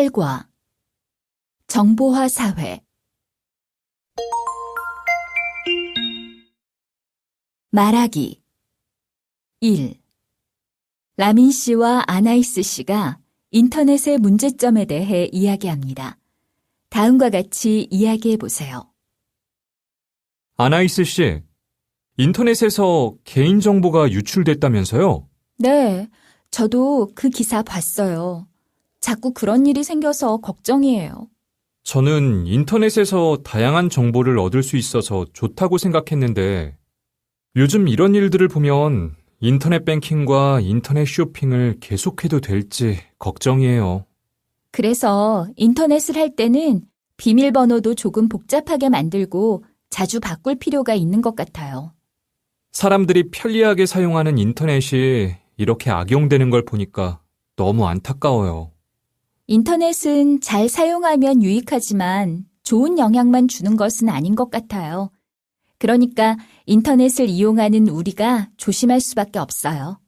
8과 정보화 사회 말하기 1. 라민 씨와 아나이스 씨가 인터넷의 문제점에 대해 이야기합니다. 다음과 같이 이야기해 보세요. 아나이스 씨, 인터넷에서 개인정보가 유출됐다면서요? 네, 저도 그 기사 봤어요. 자꾸 그런 일이 생겨서 걱정이에요. 저는 인터넷에서 다양한 정보를 얻을 수 있어서 좋다고 생각했는데, 요즘 이런 일들을 보면 인터넷 뱅킹과 인터넷 쇼핑을 계속해도 될지 걱정이에요. 그래서 인터넷을 할 때는 비밀번호도 조금 복잡하게 만들고 자주 바꿀 필요가 있는 것 같아요. 사람들이 편리하게 사용하는 인터넷이 이렇게 악용되는 걸 보니까 너무 안타까워요. 인터넷은 잘 사용하면 유익하지만 좋은 영향만 주는 것은 아닌 것 같아요. 그러니까 인터넷을 이용하는 우리가 조심할 수밖에 없어요.